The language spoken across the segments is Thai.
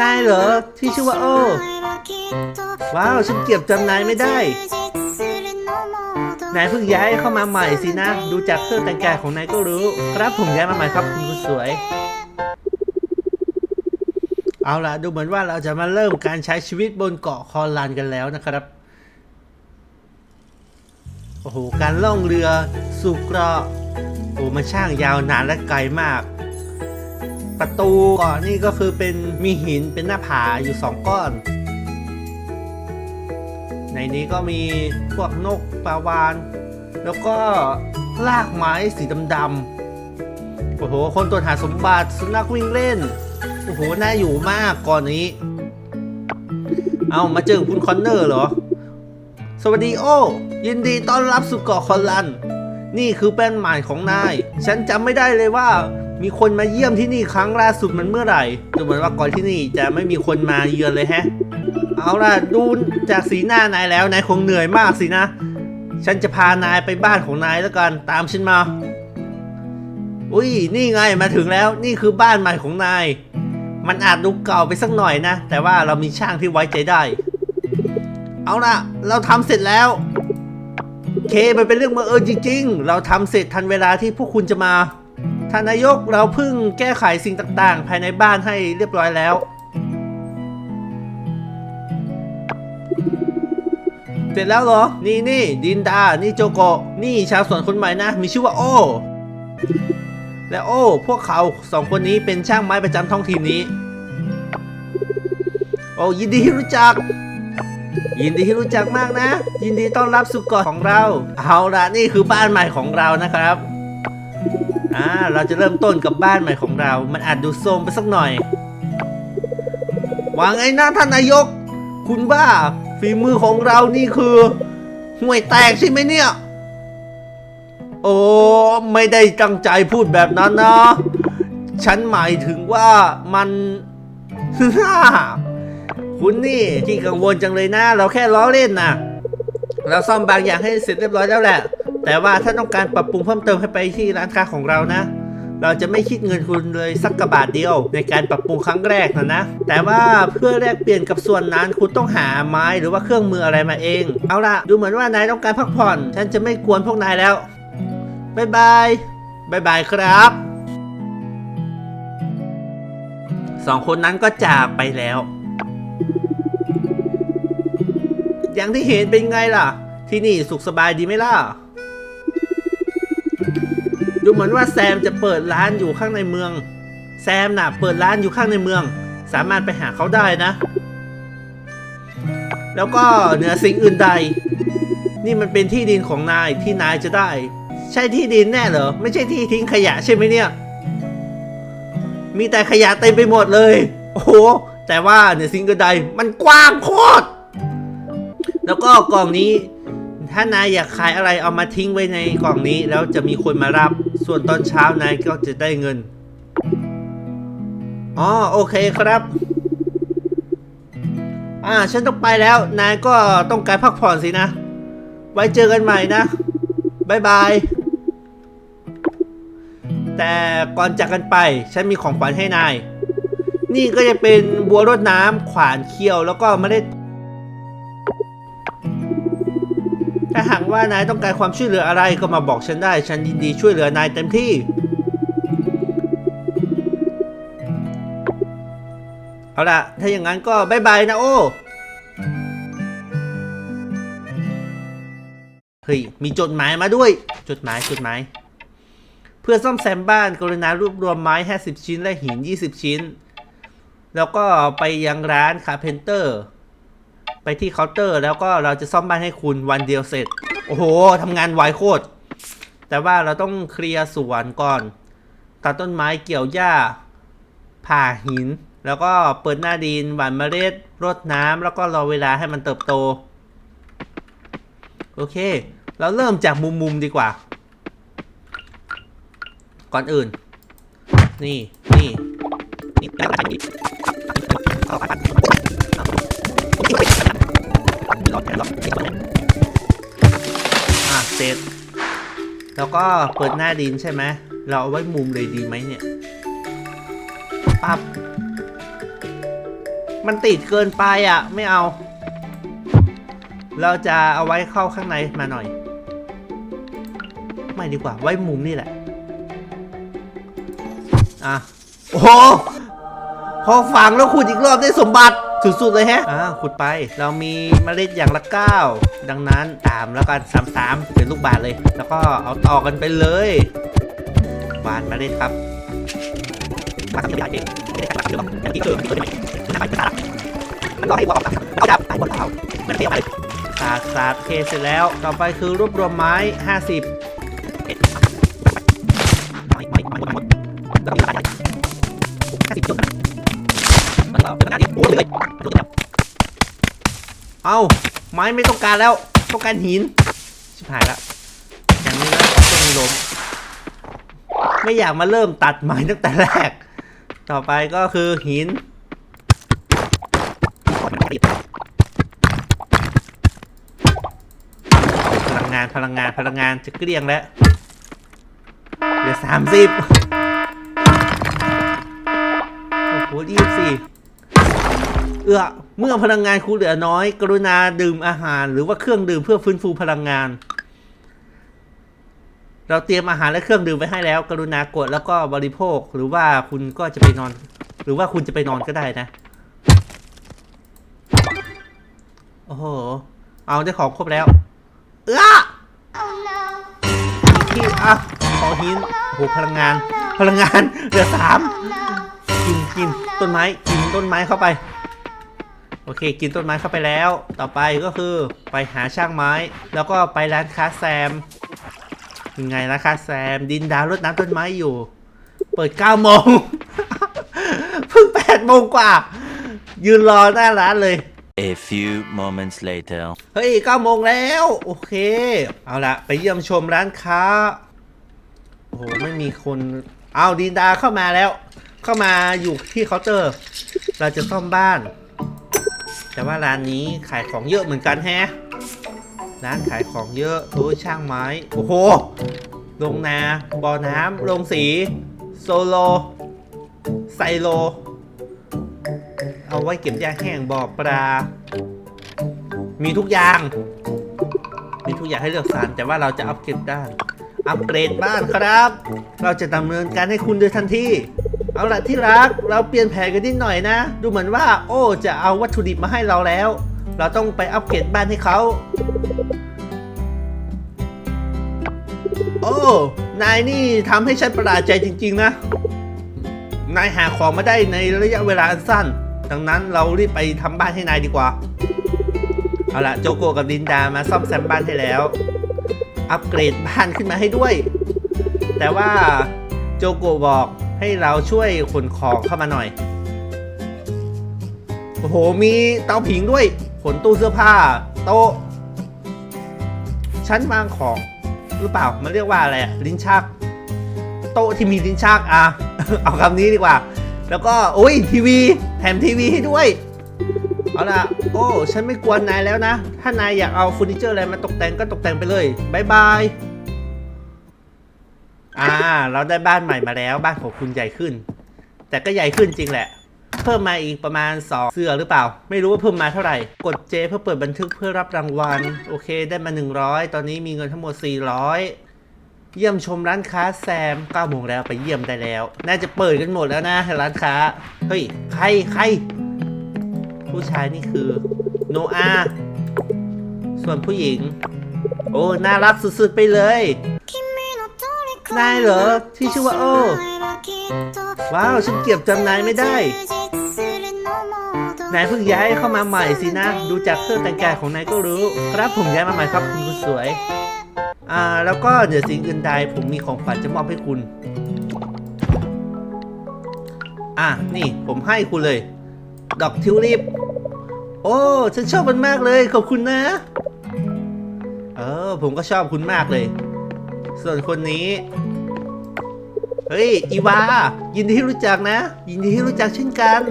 นายเหรอที่ชื่อว่าโอ้ว้าวฉันเก็บจำนายไม่ได้ นายเพิ่งย้ายเข้ามาใหม่สินะ ดูจากเครื่องแต่งกายของนายก็รู้ ครับผมย้ายมาใหม่ครับคุณผู้สวย เอาล่ะดูเหมือนว่าเราจะมาเริ่มการใช้ชีวิตบนเกาะคอลันกันแล้วนะครับโอ้โหการล่องเรือสู่เกราะโอ้มันช่างยาวนานและไกลมาก ประตูกาะนี่ก็คือเป็นมีหินเป็นหน้าผาอยู่สองก้อน ในนี้ก็มีพวกนกปลาวาน แล้วก็ลากไม้สีดำๆโอ้โห คนตรวจหาสมบัติสุนัขวิ่งเล่น โอ้โห น่าอยู่มากก่อนนี้ เอามาเจอคุณคอนเนอร์เหรอ สวัสดีโอ้ยินดีต้อนรับสู่เกาะคอนลัน นี่คือแป้นใหม่ของนาย ฉันจำไม่ได้เลยว่า มีคนมาเยี่ยมที่นี่ครั้งล่าสุดมันเมื่อไหร่ดูเหมือนว่าก่อนที่นี่จะไม่มีคนมาเยือนเลยแฮะ เอาล่ะดูจากสีหน้านายแล้วนายคงเหนื่อยมากสินะ ฉันจะพานายไปบ้านของนายแล้วกันตามฉันมา อุ้ยนี่ไงมาถึงแล้วนี่คือบ้านใหม่ของนาย มันอาจดูเก่าไปสักหน่อยนะ แต่ว่าเรามีช่างที่ไว้ใจได้ เอาล่ะ เราทำเสร็จแล้วเคมันเป็นเรื่องบังเอิญจริง ๆ เราทำเสร็จทันเวลาที่พวกคุณจะมา ท่านนายกเราเพิ่งแก้ไขสิ่งต่างๆ ภายในบ้านให้เรียบร้อยแล้ว เสร็จแล้วเหรอ นี่นี่ดินดา นี่โจโกะนี่ชาวสวนคนใหม่นะ มีชื่อว่าโอ และโอ้พวกเขาสองคนนี้เป็นช่างไม้ประจำท้องถิ่นนี้ โอ้ยินดีที่รู้จักยินดีที่รู้จักมากนะ ยินดีต้อนรับสู่เกาะของเรา เอาละนี่คือบ้านใหม่ของเรานะครับ อ่าเราจะเริ่มต้นกับบ้านใหม่ของเรา มันอาจดูโทรมไปสักหน่อยว่าไงนะท่านนายก คุณบ้า ฝีมือของเรานี่คือห่วยแตกใช่ไหมเนี่ย โอ้ไม่ได้ตั้งใจพูดแบบนั้นนะ ฉันหมายถึงว่ามันคุณนี่ที่กังวลจังเลยนะ เราแค่ล้อเล่นนะเราซ่อมบางอย่างให้เสร็จเรียบร้อยแล้วแหละ แต่ว่าถ้าต้องการปรับปรุงเพิ่มเติมให้ไปที่ร้านค้าของเรานะ เราจะไม่คิดเงินคุณเลยสักกระบาทเดียว ในการปรับปรุงครั้งแรกนะนะ แต่ว่าเพื่อแลกเปลี่ยนกับส่วนนั้นคุณต้องหาไม้หรือว่าเครื่องมืออะไรมาเอง เอาล่ะ ดูเหมือนว่านายต้องการพักผ่อน ฉันจะไม่กวนพวกนายแล้วบายบายบายบายครับสองคนนั้นก็จากไปแล้ว อย่างที่เห็นเป็นไงล่ะ ที่นี่สุขสบายดีไหมล่ะ ดูเหมือนว่าแซมจะเปิดร้านอยู่ข้างในเมือง แซมน่ะ เปิดร้านอยู่ข้างในเมือง สามารถไปหาเขาได้นะ แล้วก็เหนือสิ่งอื่นใด นี่มันเป็นที่ดินของนายที่นายจะได้ ใช่ที่ดินแน่เหรอ ไม่ใช่ที่ทิ้งขยะใช่ไหมเนี่ย มีแต่ขยะเต็มไปหมดเลย โอ้โห แต่ว่าเหนือสิ่งอื่นใด มันกว้างโคตร แล้วก็กล่องนี้ ถ้านายอยากขายอะไรเอามาทิ้งไว้ในกล่องนี้ แล้วจะมีคนมารับ ส่วนตอนเช้านายก็จะได้เงิน อ๋อโอเคครับ อ่าฉันต้องไปแล้ว นายก็ต้องการพักผ่อนสินะ ไว้เจอกันใหม่นะบายบาย แต่ก่อนจากกันไปฉันมีของขวัญให้นาย นี่ก็จะเป็นบัวรดน้ำขวานเคี้ยวแล้วก็เมล็ด ถ้าหากว่านายต้องการความช่วยเหลืออะไรก็มาบอกฉันได้ ฉันยินดีช่วยเหลือนายเต็มที่ เอาล่ะ ถ้าอย่างนั้นก็บายบายนะโอ้เฮ้ย มีจดหมายมาด้วย จดหมาย จดหมาย เพื่อซ่อมแซมบ้านกรุณารวบรวมไม้ 50 ชิ้นและหิน 20 ชิ้น แล้วก็ไปยังร้านคาเพนเตอร์ ไปที่เคาน์เตอร์แล้วก็เราจะซ่อมบ้านให้คุณวันเดียวเสร็จ โอ้โหทำงานไวโคตร แต่ว่าเราต้องเคลียร์สวนก่อน ตัดต้นไม้เกี่ยวหญ้า ผ่าหิน แล้วก็เปิดหน้าดินหว่านเมล็ดรดน้ำแล้วก็รอเวลาให้มันเติบโต โอเค เราเริ่มจากมุมมุมๆดีกว่า ก่อนอื่น นี่นี่นี่ อะเสร็จ แล้วก็เปิดหน้าดินใช่ไหม เราเอาไว้มุมเลยดีไหมเนี่ย ปั๊บ มันติดเกินไปอะ ไม่เอา เราจะเอาไว้เข้าข้างในมาหน่อย ไม่ดีกว่า ไว้มุมนี่แหละ อะ โอ้โหพอฝังแล้วขุดอีกรอบได้สมบัติ สุดๆเลยแฮะอ่าขุดไป เรามีเมล็ดอย่างละเก้าดังนั้นตามแล้วกันสามสามเป็นลูกบาศก์เลย แล้วก็เอาต่อกันไปเลยบานเมล็ดครับมาทำยังไงเองไม่ได้ทำเรื่องอย่างที่เจอที่เจอไม่ไม่ไม่ไม่มันรอให้ว่าเอาดับไปหมดแล้วมันเสียไปสาดสาดเคเสร็จแล้ว ต่อไปคือรวบรวมไม้ 50 เอาไม้ไม่ต้องการแล้ว ต้องการหิน ชิบหายและอย่างนี้แล้วต้องมีลมไม่อยากมาเริ่มตัดไม้ตั้งแต่แรก ต่อไปก็คือหิน พลังงานพลังงานพลังงานจะเกลี้ยงแล้วเหลือสามสิบโอ้โหยี่สิบเอื้อ เมื่อพลังงานคุณเหลือน้อย กรุณาดื่มอาหาร หรือว่าเครื่องดื่มเพื่อฟื้นฟูพลังงาน เราเตรียมอาหารและเครื่องดื่มไว้ให้แล้ว กรุณากดแล้วก็บริโภค หรือว่าคุณก็จะไปนอน หรือว่าคุณจะไปนอนก็ได้นะ โอ้โห เอาได้ของครบแล้ว เอื้อที่อะขอหินโอ้โหพลังงาน พลังงานเหลือสามกินกินต้นไม้กินต้นไม้เข้าไป โอเค กินต้นไม้เข้าไปแล้ว ต่อไปก็คือไปหาช่างไม้ แล้วก็ไปร้านค้าแซม ยังไงล่ะคะแซม ดินดาวรดน้ำต้นไม้อยู่ เปิด9โมง เพิ่ง8โมงกว่า ยืนรอหน้าร้านเลย A few moments later. เฮ้ย9โมงแล้ว โอเค เอาละไปเยี่ยมชมร้านค้า โอ้โห ไม่มีคนเอาดินดาเข้ามาแล้ว เข้ามาอยู่ที่เคาน์เตอร์ เราจะซ่อมบ้าน แต่ว่าร้านนี้ขายของเยอะเหมือนกันแฮะ ร้านขายของเยอะโอ้ยช่างไม้ โอ้โห ลงนาบ่อน้ำลงสี โซโล ไซโล เอาไว้เก็บหญ้าแห้งบ่อปลา มีทุกอย่าง มีทุกอย่างให้เลือกสรรแต่ว่าเราจะอัปเกรดด้าน อัปเกรดบ้านครับ เราจะดำเนินการให้คุณโดยทันที เอาละที่รักเราเปลี่ยนแผนกันนิดหน่อยนะ ดูเหมือนว่า โอ้จะเอาวัตถุดิบมาให้เราแล้ว เราต้องไปอัปเกรดบ้านให้เขาโอ้ นายนี่ทำให้ฉันประหลาดใจจริง ๆ นะ นายหาของมาได้ในระยะเวลาอันสั้น ดังนั้นเรารีบไปทำบ้านให้นายดีกว่า เอาละโจโกกับลินดามาซ่อมแซมบ้านให้แล้ว อัปเกรดบ้านขึ้นมาให้ด้วย แต่ว่าโจโกบอก ให้เราช่วยขนของเข้ามาหน่อย โอ้โห มีเตาผิงด้วย ขนตู้เสื้อผ้า โต๊ะ ชั้นวางของหรือเปล่า มันเรียกว่าอะไรลิ้นชัก โต๊ะที่มีลิ้นชักอะ เอาคำนี้ดีกว่า แล้วก็โอ้ยทีวี แถมทีวีให้ด้วย เอาล่ะ โอ้ ฉันไม่กวนนายแล้วนะ ถ้านายอยากเอาเฟอร์นิเจอร์อะไรมาตกแต่งก็ตกแต่งไปเลยบายบาย อ่า เราได้บ้านใหม่มาแล้ว บ้านของคุณใหญ่ขึ้น แต่ก็ใหญ่ขึ้นจริงแหละ เพิ่มมาอีกประมาณ 2 เสื้อหรือเปล่า ไม่รู้ว่าเพิ่มมาเท่าไหร่ กด J เพื่อเปิดบันทึกเพื่อรับรางวัล โอเค ได้มา 100 ตอนนี้มีเงินทั้งหมด 400 เยี่ยมชมร้านค้าแซม9โมงแล้วไปเยี่ยมได้แล้ว น่าจะเปิดกันหมดแล้วนะร้านค้า เฮ้ย ใครใคร ผู้ชายนี่คือโนอาส่วนผู้หญิง โอ้ น่ารักสุดๆไปเลย นายเหรอ ที่ชื่อว่าโอ้ว้าว ฉันเก็บจำนายไม่ได้ นายเพิ่งย้ายเข้ามาใหม่สินะ ดูจากเครื่องแต่งกายของนายก็รู้ ครับผมย้ายมาใหม่ครับคุณสวย อ่า แล้วก็เดี๋ยวสิ่งอื่นใดผมมีของขวัญจะมอบให้คุณ อะ นี่ผมให้คุณเลย ดอกทิวลิป โอ้ ฉันชอบมันมากเลย ขอบคุณนะ เออ ผมก็ชอบคุณมากเลย ส่วนคนนี้ เฮ้ย อีวา ยินดีที่รู้จักนะ ยินดีที่รู้จักเช่นกัน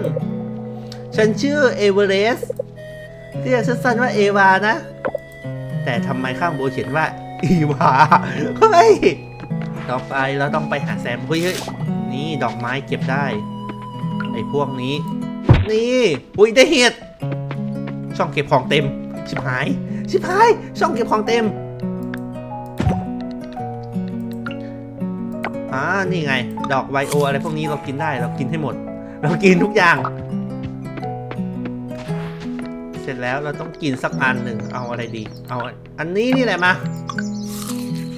ฉันชื่อเอเวอเรสต์เรียกสั้นๆว่าเอวานะ แต่ทำไมข้างบนเขียนว่า อีวา เฮ้ย ต่อไปเราต้องไปหาแซมเฮ้ยเฮ้ยนี่ดอกไม้เก็บได้ ไอ้พวกนี้ นี่อุ้ยได้เห็ด ช่องเก็บของเต็ม ชิบหาย ชิบหาย ช่องเก็บของเต็ม อ่านี่ไง ดอกไวโออะไรพวกนี้เรากินได้เรากินให้หมด เรากินทุกอย่าง เสร็จแล้วเราต้องกินสักอันหนึ่งเอาอะไรดี เอาอันนี้นี่แหละมา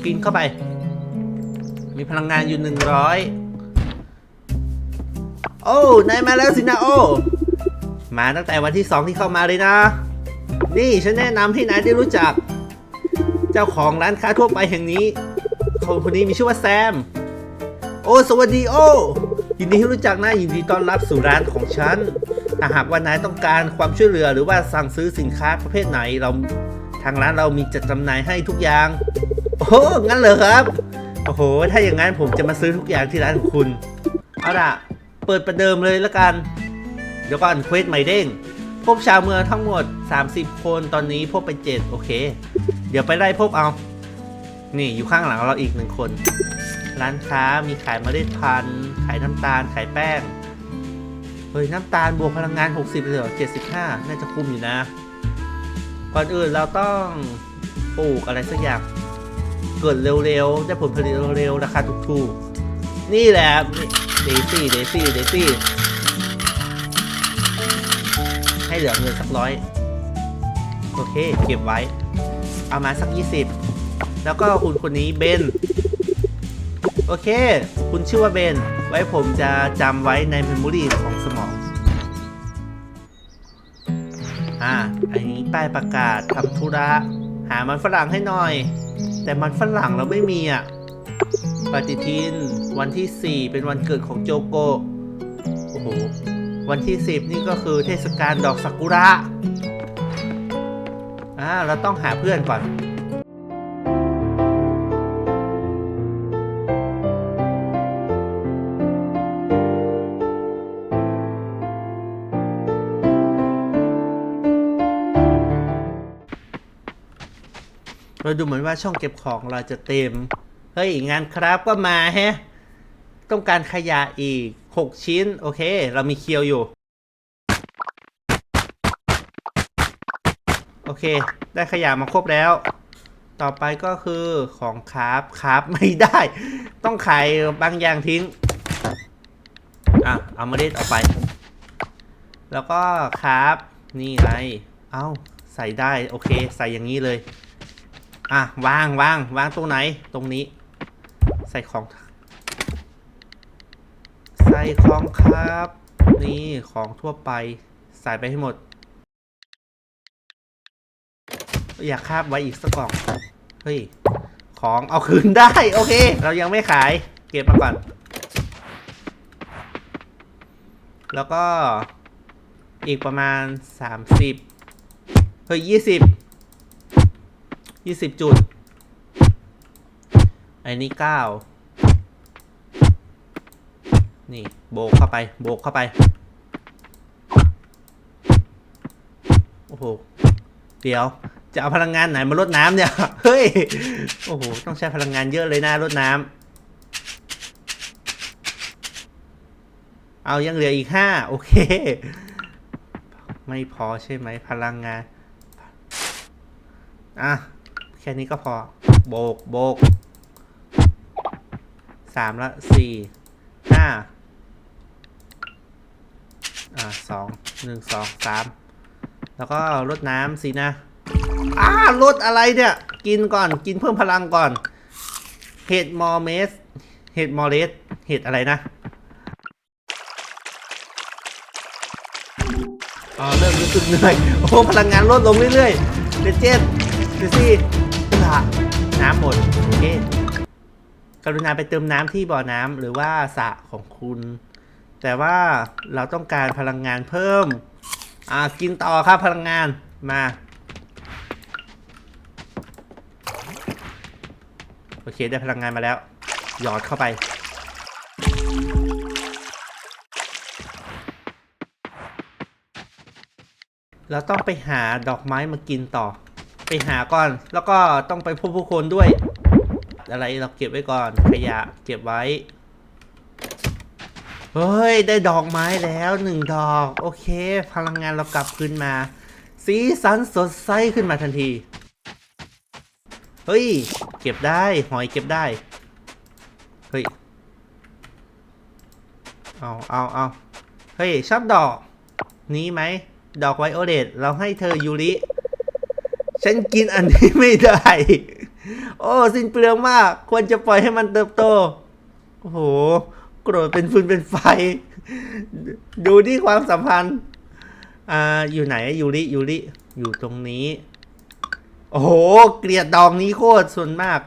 กินเข้าไป มีพลังงานอยู่หนึ่งร้อยโอ้นายมาแล้วสินะโอ้ มาตั้งแต่วันที่สองที่เข้ามาเลยนะ นี่ฉันแนะนำให้นายได้รู้จัก เจ้าของร้านค้าทั่วไปแห่งนี้คนคนนี้มีชื่อว่าแซม โอ้ สวัสดีโอ้ยินดีที่รู้จักนะยินดีต้อนรับสู่ร้านของฉันถ้าหากว่านายต้องการความช่วยเหลือหรือว่าสั่งซื้อสินค้าประเภทไหนเราทางร้านเรามีจัดจำหน่ายให้ทุกอย่าง โอ้งั้นเหรอครับ โอ้โห ถ้าอย่างนั้นผมจะมาซื้อทุกอย่างที่ร้านของคุณ เอาล่ะ เปิดประเดิมเลยละกัน เดี๋ยวก่อนเควสใหม่เด้ง พบชาวเมืองทั้งหมด 30 คนตอนนี้พบไป 7 โอเค เดี๋ยวไปไล่พบเอา นี่อยู่ข้างหลังเราอีกหนึ่งคน ร้านค้ามีขายเมล็ดพันธุ์ ขายน้ำตาล ขายแป้ง เฮ้ย น้ำตาลบวกพลังงาน 60เลยเหรอ75 น่าจะคุ้มอยู่นะ ก่อนอื่นเราต้องปลูกอะไรสักอย่าง เกิดเร็วๆ ได้ผลผลิตเร็วๆ ราคาถูกๆ นี่แหละเดซี่เดซี่เดซี่ให้เหลือเงินสักร้อยโอเค เก็บไว้ เอามาสัก 20 แล้วก็คุณคนนี้เบน โอเค คุณชื่อว่าเบน ไว้ผมจะจำไว้ในเมมโมรีของสมอง อ่า อันนี้ป้ายประกาศทำธุระ หามันฝรั่งให้หน่อย แต่มันฝรั่งเราไม่มีอะ ปฏิทิน วันที่ 4 เป็นวันเกิดของโจโก โอ้โห วันที่ 10 นี่ก็คือเทศกาลดอกซากุระ อ่า เราต้องหาเพื่อนก่อน เราดูเหมือนว่าช่องเก็บของเราจะเต็ม เฮ้ย งานครับก็มาแฮะ ต้องการขยะอีก 6 ชิ้น โอเค เรามีเคียวอยู่ โอเค ได้ขยะมาครบแล้ว ต่อไปก็คือของคราฟคราฟไม่ได้ ต้องขายบางอย่างทิ้ง อะ เอามาเด็ดออกไป แล้วก็คราฟนี่ไง เอ้า ใส่ได้ โอเค ใส่อย่างนี้เลย อะวางวางวางตรงไหน ตรงนี้ ใส่ของ ใส่ของครับ นี่ของทั่วไป ใส่ไปให้หมด อยากคาบไว้อีกสักกล่อง เฮ้ย ของเอาคืนได้ โอเค เรายังไม่ขาย เก็บมาก่อน แล้วก็อีกประมาณ 30 เฮ้ย 20 20จุดไอ้นี่9นี่ โบกเข้าไป โบกเข้าไป โอ้โห เดี๋ยว จะเอาพลังงานไหนมาลดน้ำเนี่ย เฮ้ย โอ้โห ต้องใช้พลังงานเยอะเลยนะลดน้ำ เอายังเหลืออีกห้าโอเค ไม่พอใช่ไหมพลังงาน อะ ค่นี้ก็พอ โบกโบกสามละสี่ห้าอ่าสองหนึ่งสองสามแล้วก็ลดน้ำสินะอ้าลดอะไรเนี่ย กินก่อนกินเพิ่มพลังก่อน เห็ดมอเมส เห็ดมอเรสเห็ดอะไรนะอ๋อเริ่มรู้สึกเหนื่อย โอ้พลังงานลดลงเรื่อยๆเดเจนเดซี่ น้ำหมดโอเคกรุณาไปเติมน้ำที่บ่อน้ำหรือว่าสระของคุณ แต่ว่าเราต้องการพลังงานเพิ่ม อ่ากินต่อครับพลังงานมาโอเคได้พลังงานมาแล้ว หยอดเข้าไปเราต้องไปหาดอกไม้มากินต่อ ไปหาก่อน แล้วก็ต้องไปพบผู้คนด้วย อะไรเราเก็บไว้ก่อน ขยะเก็บไว้ เฮ้ย ได้ดอกไม้แล้วหนึ่งดอก โอเค พลังงานเรากลับคืนมา สีสันสดใสขึ้นมาทันที เฮ้ย เก็บได้ หอยเก็บได้ เฮ้ย เอาเอาเอาเฮ้ย ชอบดอก นี้ไหม ดอกไวโอเลตเราให้เธอยูริ ฉันกินอันนี้ไม่ได้ โอ้สิ้นเปลืองมาก ควรจะปล่อยให้มันเติบโต โอ้โห โกรธเป็นฟืนเป็นไฟ ดูที่ความสัมพันธ์ อ่า อยู่ไหนยูริยูริอยู่ตรงนี้ โอ้โห เกลียดดอกนี้โคตรส่วนมาก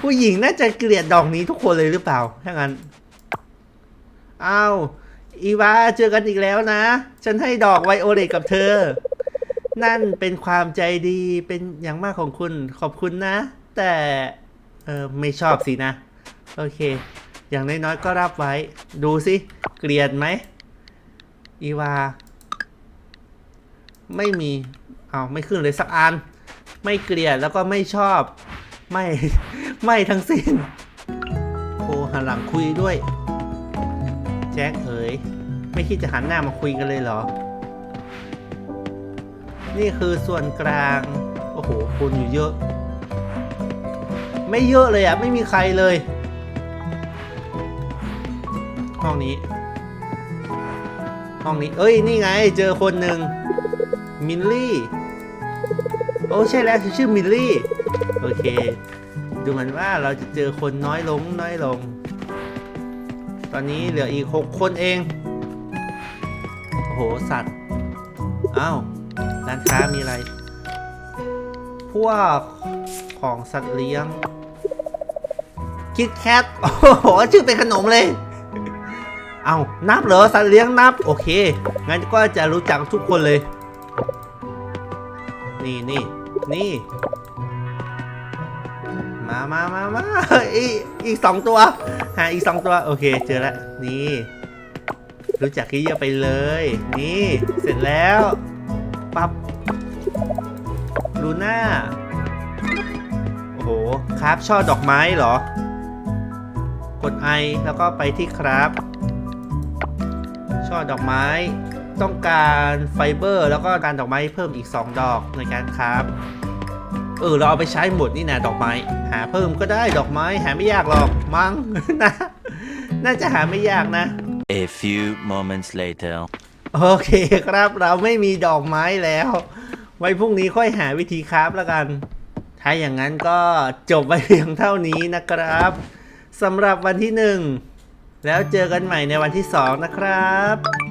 ผู้หญิงน่าจะเกลียดดอกนี้ทุกคนเลยหรือเปล่า ถ้างั้น อ้าว อีวาเจอกันอีกแล้วนะ ฉันให้ดอกไวโอเลตกับเธอ นั่นเป็นความใจดีเป็นอย่างมากของคุณขอบคุณนะ แต่เออไม่ชอบสินะ โอเค อย่างน้อยๆก็รับไว้ ดูสิ เกลียดไหมอีวา ไม่มีเอาไม่ขึ้นเลยสักอัน ไม่เกลียดแล้วก็ไม่ชอบ ไม่ ไม่ทั้งสิ้นโคหันหลังคุยด้วย แจ็คเอ๋ยไม่คิดจะหันหน้ามาคุยกันเลยเหรอ นี่คือส่วนกลาง โอ้โห คนอยู่เยอะ ไม่เยอะเลยอะไม่มีใครเลย ห้องนี้ ห้องนี้ เอ้ย นี่ไง เจอคนหนึ่งมิลลี่ โอ้ใช่แล้วชื่อมิลลี่ โอเค ดูเหมือนว่าเราจะเจอคนน้อยลงน้อยลง ตอนนี้เหลืออีก 6 คนเอง โอ้โห สัตว์ อ้าวานค้ามีอะไร พวกของสัตว์เลี้ยงคิดแคทโอ้โห ชื่อเป็นขนมเลย เอานับเหรอสัตว์เลี้ยงนับ โอเค งั้นก็จะรู้จักทุกคนเลย นี่นี่นี่มามามามาอีกอีกสองตัวหาอีกสองตัว โอเค เจอแล้ว นี่ รู้จักที่เยะไปเลย นี่ เสร็จแล้ว ปั๊บลูน่า โอ้โห ครับช่อดอกไม้เหรอ กดไอแล้วก็ไปที่ครับช่อดอกไม้ ต้องการไฟเบอร์ แล้วก็การดอกไม้เพิ่มอีก 2 ดอกในการครับเออเราเอาไปใช้หมดนี่นะดอกไม้ หาเพิ่มก็ได้ดอกไม้หาไม่ยากหรอกมั้งนะ น่าจะหาไม่ยากนะ A few moments later. โอเคครับเราไม่มีดอกไม้แล้ว ไว้พรุ่งนี้ค่อยหาวิธีคราฟแล้วกัน ถ้าอย่างนั้นก็จบไปเพียงเท่านี้นะครับสำหรับวันที่หนึ่งแล้วเจอกันใหม่ในวันที่สองนะครับ